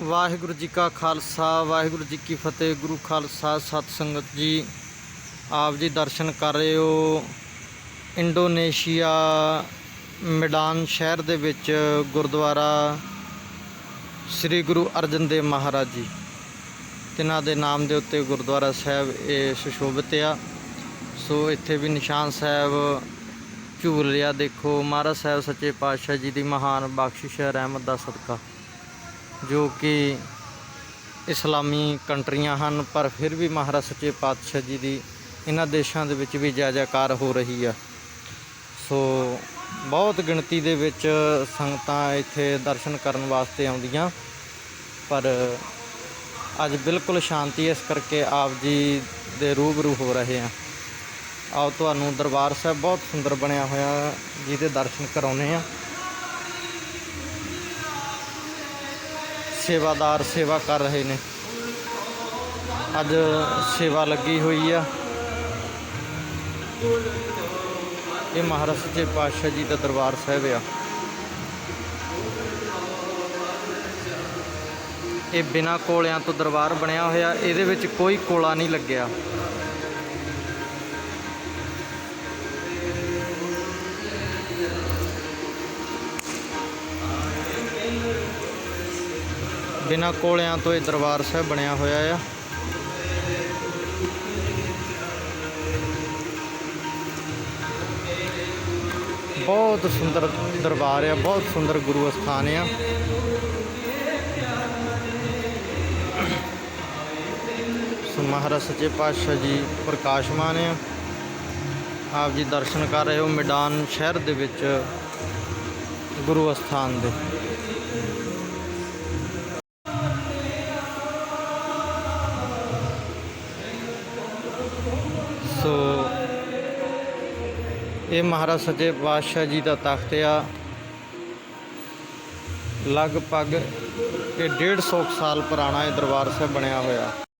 ਵਾਹਿਗੁਰੂ ਜੀ ਕਾ ਖਾਲਸਾ, ਵਾਹਿਗੁਰੂ ਜੀ ਕੀ ਫਤਿਹ, ਗੁਰੂ ਖਾਲਸਾ ਸਤ ਸੰਗਤ ਜੀ। ਆਪ ਜੀ ਦਰਸ਼ਨ ਕਰ ਰਹੇ ਹੋ ਇੰਡੋਨੇਸ਼ੀਆ ਮੈਦਾਨ ਸ਼ਹਿਰ ਦੇ ਵਿੱਚ ਗੁਰਦੁਆਰਾ ਸ੍ਰੀ ਗੁਰੂ ਅਰਜਨ ਦੇਵ ਮਹਾਰਾਜ ਜੀ। ਤਿਨਾਂ ਦੇ ਨਾਮ ਦੇ ਉੱਤੇ ਗੁਰਦੁਆਰਾ ਸਾਹਿਬ ਇਹ ਸੁਸ਼ੋਭਿਤ ਆ। ਸੋ ਇੱਥੇ ਵੀ ਨਿਸ਼ਾਨ ਸਾਹਿਬ ਝੂਲ ਰਿਹਾ ਦੇਖੋ। ਮਹਾਰਾਜ ਸਾਹਿਬ ਸੱਚੇ ਪਾਤਸ਼ਾਹ ਜੀ ਦੀ ਮਹਾਨ ਬਖਸ਼ਿਸ਼ ਹੈ, ਰਹਿਮਤ ਦਾ ਸਦਕਾ। ਜੋ ਕਿ ਇਸਲਾਮੀ ਕੰਟਰੀਆਂ ਹਨ, ਪਰ ਫਿਰ ਵੀ ਮਹਾਰਾਜ ਸੱਚੇ ਪਾਤਸ਼ਾਹ ਜੀ ਦੀ ਇਹਨਾਂ ਦੇਸ਼ਾਂ ਦੇ ਵਿੱਚ ਵੀ ਜੈ ਜੈਕਾਰ ਹੋ ਰਹੀ ਆ। ਸੋ ਬਹੁਤ ਗਿਣਤੀ ਦੇ ਵਿੱਚ ਸੰਗਤਾਂ ਇੱਥੇ ਦਰਸ਼ਨ ਕਰਨ ਵਾਸਤੇ ਆਉਂਦੀਆਂ, ਪਰ ਅੱਜ ਬਿਲਕੁਲ ਸ਼ਾਂਤੀ ਇਸ ਕਰਕੇ ਆਪ ਜੀ ਦੇ ਰੂਬਰੂ ਹੋ ਰਹੇ ਆ। ਆਓ, ਤੁਹਾਨੂੰ ਦਰਬਾਰ ਸਾਹਿਬ ਬਹੁਤ ਸੁੰਦਰ ਬਣਿਆ ਹੋਇਆ, ਜਿਹਦੇ ਦਰਸ਼ਨ ਕਰਾਉਨੇ ਆ। ਸੇਵਾਦਾਰ ਸੇਵਾ ਕਰ ਰਹੇ ਨੇ। ਅੱਜ ਸੇਵਾ ਲੱਗੀ ਹੋਈ ਆ। ਇਹ ਮਹਾਰਾਜ ਸੱਚੇ ਪਾਤਸ਼ਾਹ ਜੀ ਦਾ ਦਰਬਾਰ ਸਾਹਿਬ ਆ। ਇਹ ਬਿਨਾ ਕੋਲਿਆਂ ਤੋਂ ਦਰਬਾਰ ਬਣਿਆ ਹੋਇਆ, ਇਹਦੇ ਵਿੱਚ ਕੋਈ ਕੋਲਾ ਨਹੀਂ ਲੱਗਿਆ। ਬਿਨਾ ਕੋਲਿਆਂ ਤੋਂ ਇਹ ਦਰਬਾਰ ਸਾਹਿਬ ਬਣਿਆ ਹੋਇਆ ਆ। ਬਹੁਤ ਸੁੰਦਰ ਦਰਬਾਰ ਆ, ਬਹੁਤ ਸੁੰਦਰ ਗੁਰੂ ਅਸਥਾਨ ਆ। ਸੋ ਮਹਾਰਾਜ ਸੱਚੇ ਪਾਤਸ਼ਾਹ ਜੀ ਪ੍ਰਕਾਸ਼ਮਾਨ ਆ। ਆਪ ਜੀ ਦਰਸ਼ਨ ਕਰ ਰਹੇ ਹੋ ਮੈਦਾਨ ਸ਼ਹਿਰ ਦੇ ਵਿੱਚ ਗੁਰੂ ਅਸਥਾਨ ਦੇ। ਸੋ ਇਹ ਮਹਾਰਾਜ ਸੱਚੇ ਪਾਤਸ਼ਾਹ ਜੀ ਦਾ ਤਖਤ ਆ। ਲਗਭਗ ਇਹ 150 ਸਾਲ ਪੁਰਾਣਾ ਇਹ ਦਰਬਾਰ ਸਾਹਿਬ ਬਣਿਆ ਹੋਇਆ।